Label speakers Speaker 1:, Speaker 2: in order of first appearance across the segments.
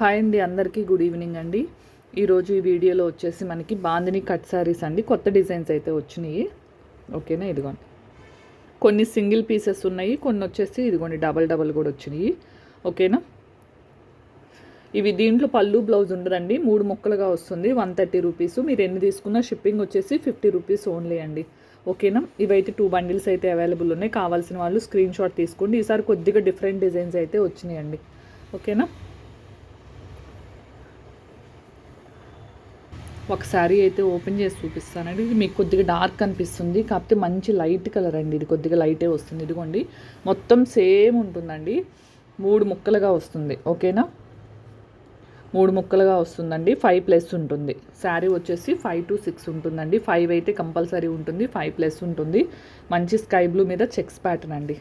Speaker 1: Hi అండి అందరికీ good evening అండి. ఈరోజు ఈ వీడియోలో వచ్చేసి మనకి బాందిని కట్ శారీస్ అండి. కొత్త డిజైన్స్ అయితే వచ్చినాయి. ఓకేనా ఇదిగోండి. కొన్ని సింగిల్ పీసెస్ ఉన్నాయి కొన్ని వచ్చేసి ఇదిగోండి డబల్ డబల్ కూడా వచ్చినాయి. ఓకేనా? ఇవి దీంట్లో పళ్ళు బ్లౌజ్ ఉండదండి. మూడు ముక్కలుగా వస్తుంది వన్ థర్టీ రూపీస్. మీరు ఎన్ని తీసుకున్నా షిప్పింగ్ వచ్చేసి ఫిఫ్టీ రూపీస్ ఓన్లీ అండి. ఓకేనా? ఇవైతే టూ బండిల్స్ అయితే అవైలబుల్ ఉన్నాయి. కావాల్సిన వాళ్ళు స్క్రీన్ షాట్ తీసుకోండి. ఈసారి కొద్దిగా డిఫరెంట్ డిజైన్స్ అయితే వచ్చినాయండి. ఓకేనా? ఒక శారీ అయితే ఓపెన్ చేసి చూపిస్తానండి ఇది మీకు కొద్దిగా డార్క్ అనిపిస్తుంది. కాకపోతే మంచి లైట్ కలర్ అండి. ఇది కొద్దిగా లైటే వస్తుంది. ఇదిగోండి. మొత్తం సేమ్ ఉంటుందండి. మూడు ముక్కలుగా వస్తుంది. ఓకేనా? మూడు ముక్కలుగా వస్తుందండి. ఫైవ్ ప్లస్ ఉంటుంది. శారీ వచ్చేసి ఫైవ్ టు సిక్స్ ఉంటుందండి. ఫైవ్ అయితే కంపల్సరీ ఉంటుంది. ఫైవ్ ప్లస్ ఉంటుంది. మంచి స్కై బ్లూ మీద చెక్స్ ప్యాటర్న్ అండి.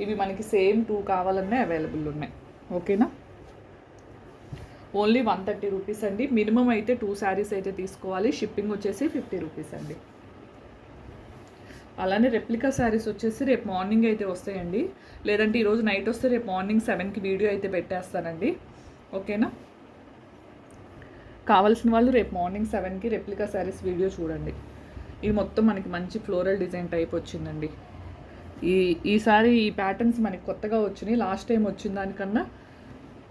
Speaker 1: ఇవి మనకి సేమ్ టూ కావాలన్నా అవైలబుల్ ఉన్నాయి. ఓకేనా? ఓన్లీ వన్ థర్టీ రూపీస్ అండి. మినిమం అయితే టూ శారీస్ అయితే తీసుకోవాలి. షిప్పింగ్ వచ్చేసి ఫిఫ్టీ రూపీస్ అండి. అలానే రెప్లికా శారీస్ వచ్చేసి రేపు మార్నింగ్ అయితే వస్తాయండి. లేదంటే ఈరోజు నైట్ వస్తే రేపు మార్నింగ్ సెవెన్కి వీడియో అయితే పెట్టేస్తానండి. ఓకేనా? కావాల్సిన వాళ్ళు రేపు మార్నింగ్ సెవెన్కి రెప్లికా శారీస్ వీడియో చూడండి. ఇది మొత్తం మనకి మంచి ఫ్లోరల్ డిజైన్ టైప్ వచ్చిందండి. ఈ ఈసారి ఈ ప్యాటర్న్స్ మనకి కొత్తగా వచ్చినాయి. లాస్ట్ టైం వచ్చిన దానికన్నా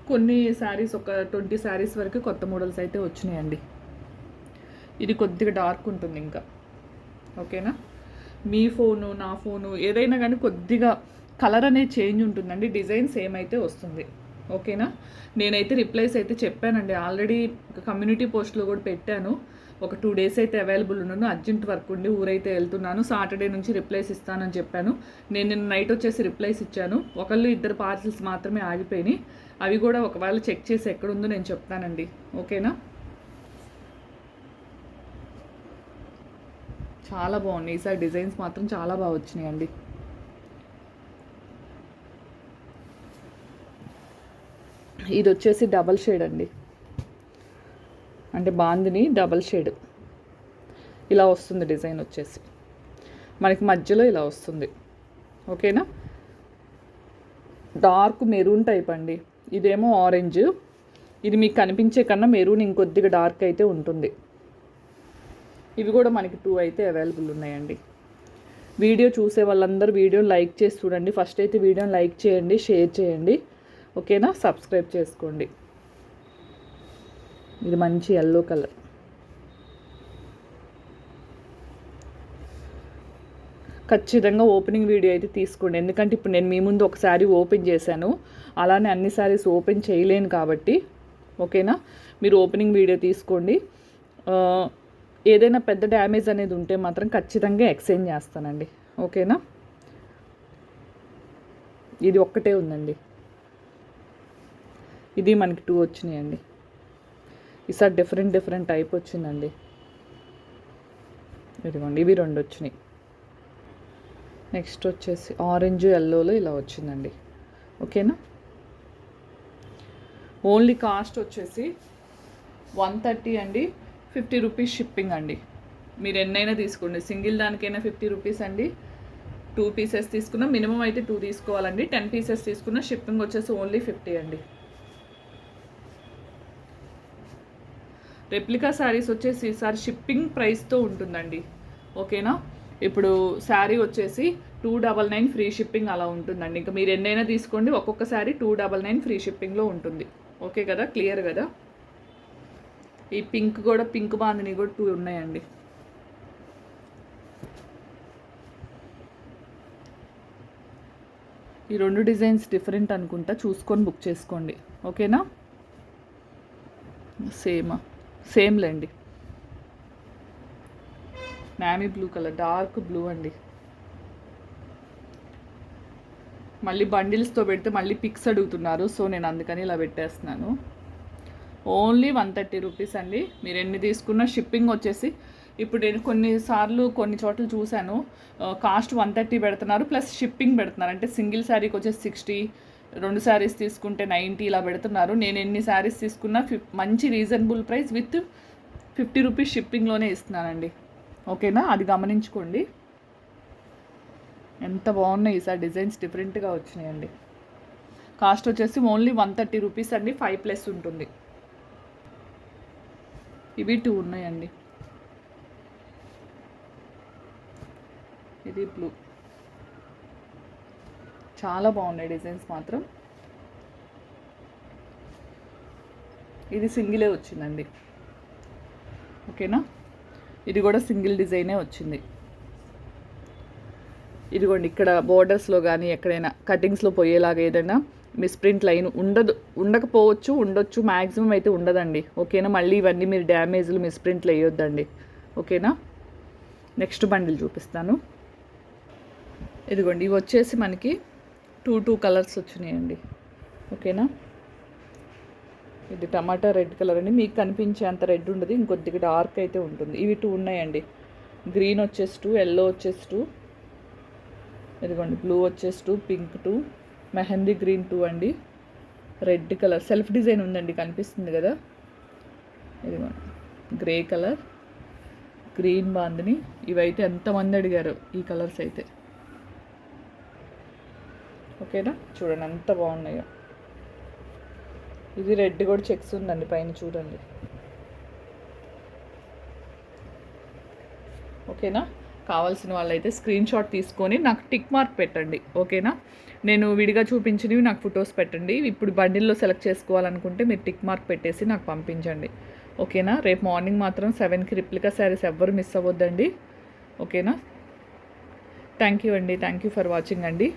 Speaker 1: కొన్ని శారీస్ ఒక ట్వంటీ శారీస్ వరకు కొత్త మోడల్స్ అయితే వచ్చినాయండి. ఇది కొద్దిగా డార్క్ ఉంటుంది ఇంకా. ఓకేనా మీ ఫోను నా ఫోను ఏదైనా కానీ కొద్దిగా కలర్ అనేది చేంజ్ ఉంటుందండి. డిజైన్ సేమ్ అయితే వస్తుంది. ఓకేనా నేనైతే రిప్లైస్ అయితే చెప్పానండి. ఆల్రెడీ కమ్యూనిటీ పోస్ట్లో కూడా పెట్టాను. ఒక టూ డేస్ అయితే అవైలబుల్ ఉన్నాను. అర్జెంట్ వర్క్ ఉండి ఊరైతే వెళ్తున్నాను. సాటర్డే నుంచి రిప్లైస్ ఇస్తానని చెప్పాను. నేను నిన్న నైట్ వచ్చేసి రిప్లైస్ ఇచ్చాను. ఒకళ్ళు ఇద్దరు పార్సిల్స్ మాత్రమే ఆగిపోయినాయి. అవి కూడా ఒకవేళ చెక్ చేసి ఎక్కడుందో నేను చెప్తానండి. ఓకేనా? చాలా బాగున్నాయి. ఈసారి డిజైన్స్ మాత్రం చాలా బాగా వచ్చినాయండి. ఇది వచ్చేసి డబల్ షేడ్ అండి. అంటే బాందిని డబల్ షేడ్. ఇలా వస్తుంది డిజైన్ వచ్చేసి. మనకి మధ్యలో ఇలా వస్తుంది. ఓకేనా? డార్క్ మెరూన్ టైప్ అండి. ఇదేమో ఆరెంజ్. ఇది మీకు కనిపించే కన్నా మెరూన్ ఇంకొద్దిగా డార్క్ అయితే ఉంటుంది. ఇవి కూడా మనకి టూ అయితే అవైలబుల్ ఉన్నాయండి. వీడియో చూసే వాళ్ళందరూ వీడియోని లైక్ చేసి చూడండి. ఫస్ట్ అయితే వీడియోని లైక్ చేయండి షేర్ చేయండి. ఓకేనా? సబ్స్క్రైబ్ చేసుకోండి. ఇది మంచి ఎల్లో కలర్ ఖచ్చితంగా ఓపెనింగ్ వీడియో అయితే తీసుకోండి. ఎందుకంటే ఇప్పుడు నేను మీ ముందు ఒక శారీ ఓపెన్ చేశాను. అలానే అన్ని శారీస్ ఓపెన్ చేయలేను కాబట్టి ఓకేనా మీరు ఓపెనింగ్ వీడియో తీసుకోండి. ఏదైనా పెద్ద డ్యామేజ్ అనేది ఉంటే మాత్రం ఖచ్చితంగా ఎక్స్చేంజ్ చేస్తానండి. ఓకేనా ఇది ఒక్కటే ఉందండి. ఇది మనకి టూ వచ్చినాయండి. ఈసారి డిఫరెంట్ డిఫరెంట్ టైప్ వచ్చిందండి. ఇదిగోండి ఇవి రెండు వచ్చినాయి. నెక్స్ట్ వచ్చేసి ఆరెంజ్ ఎల్లోలో ఇలా వచ్చిందండి. ఓకేనా? ఓన్లీ కాస్ట్ వచ్చేసి వన్ థర్టీ అండి ఫిఫ్టీ రూపీస్ షిప్పింగ్ అండి. మీరు ఎన్నైనా తీసుకోండి సింగిల్ దానికైనా ఫిఫ్టీ రూపీస్ అండి. టూ పీసెస్ తీసుకున్నా మినిమం అయితే టూ తీసుకోవాలండి టెన్ పీసెస్ తీసుకున్న షిప్పింగ్ వచ్చేసి ఓన్లీ ఫిఫ్టీ అండి. రెప్లికా శారీస్ వచ్చేసి ఈసారి షిప్పింగ్ ప్రైస్తో ఉంటుందండి. ఓకేనా? ఇప్పుడు శారీ వచ్చేసి two double nine free shipping అలా ఉంటుందండి. ఇంకా మీరు ఎన్నైనా తీసుకోండి ఒక్కొక్క sari two double nine free షిప్పింగ్లో ఉంటుంది. ఓకే కదా? క్లియర్ కదా? ఈ పింక్ కూడా పింక్ బాందిని కూడా టూ ఉన్నాయండి. ఈ రెండు డిజైన్స్ డిఫరెంట్ అనుకుంటా. చూసుకొని బుక్ చేసుకోండి. ఓకేనా? Same. సేమ్లేండి navy blue colour dark blue అండి. మళ్ళీ బండిల్స్తో పెడితే మళ్ళీ పిక్స్ అడుగుతున్నారు సో నేను అందుకని ఇలా పెట్టేస్తున్నాను. ఓన్లీ వన్ థర్టీ రూపీస్ అండి. మీరు ఎన్ని తీసుకున్న షిప్పింగ్ వచ్చేసి ఇప్పుడు నేను కొన్నిసార్లు కొన్ని చోట్ల చూశాను కాస్ట్ వన్ థర్టీ పెడుతున్నారు ప్లస్ షిప్పింగ్ పెడుతున్నారు. అంటే సింగిల్ శారీకి వచ్చేసి సిక్స్టీ రెండు శారీస్ తీసుకుంటే నైంటీ ఇలా పెడుతున్నారు. నేను ఎన్ని శారీస్ తీసుకున్నా ఫిఫ్ మంచి reasonable price with fifty rupees షిప్పింగ్లోనే ఇస్తున్నానండి. ఓకేనా? అది గమనించుకోండి. ఎంత బాగున్నాయి ఈసారి డిజైన్స్ డిఫరెంట్గా వచ్చినాయండి. కాస్ట్ వచ్చేసి ఓన్లీ వన్ థర్టీ రూపీస్ అండి. ఫైవ్ ప్లస్ ఉంటుంది. ఇవి టూ ఉన్నాయండి. ఇది బ్లూ చాలా బాగున్నాయి డిజైన్స్ మాత్రం. ఇది సింగిలే వచ్చిందండి. ఓకేనా? ఇది కూడా సింగిల్ డిజైనే వచ్చింది. ఇదిగోండి ఇక్కడ బోర్డర్స్లో కానీ ఎక్కడైనా కటింగ్స్లో పోయేలాగా ఏదైనా మిస్ప్రింట్ లైన్ ఉండదు ఉండకపోవచ్చు ఉండొచ్చు మ్యాక్సిమం అయితే ఉండదండి. ఓకేనా? మళ్ళీ ఇవన్నీ మీరు డ్యామేజ్లు మిస్ప్రింట్లు వేయొద్దండి. ఓకేనా? నెక్స్ట్ బండిల్ చూపిస్తాను. ఇదిగోండి ఇవి వచ్చేసి మనకి టూ టూ కలర్స్ వచ్చినాయండి. ఓకేనా? ఇది టమాటా రెడ్ కలర్ అండి. మీకు కనిపించే అంత రెడ్ ఉండదు ఇంకొద్దిగా డార్క్ అయితే ఉంటుంది. ఇవి టూ ఉన్నాయండి. గ్రీన్ వచ్చేసి టూ ఎల్లో వచ్చేసి టూ. ఇదిగోండి బ్లూ వచ్చేసి two pink two mehndi green two అండి. రెడ్ కలర్ సెల్ఫ్ డిజైన్ ఉందండి కనిపిస్తుంది కదా? ఇదిగోండి గ్రే కలర్ గ్రీన్ బాందిని. ఇవైతే ఎంతమంది అడిగారు ఈ కలర్స్ అయితే? ఓకేనా? చూడండి అంత బాగున్నాయో. ఇది రెడ్ కూడా చెక్స్ ఉందండి పైన చూడండి. ఓకేనా? కావాల్సిన వాళ్ళైతే స్క్రీన్ షాట్ తీసుకొని నాకు టిక్ మార్క్ పెట్టండి ఓకేనా? నేను విడిగా చూపించినవి నాకు ఫొటోస్ పెట్టండి. ఇప్పుడు బండిల్లో సెలెక్ట్ చేసుకోవాలనుకుంటే మీరు టిక్ మార్క్ పెట్టేసి నాకు పంపించండి ఓకేనా? రేపు మార్నింగ్ మాత్రం సెవెన్కి రిప్లికా శారీస్ ఎవ్వరు మిస్ అవ్వద్దండి ఓకేనా? థ్యాంక్ యూ అండి థ్యాంక్ యూ ఫర్ వాచింగ్ అండి.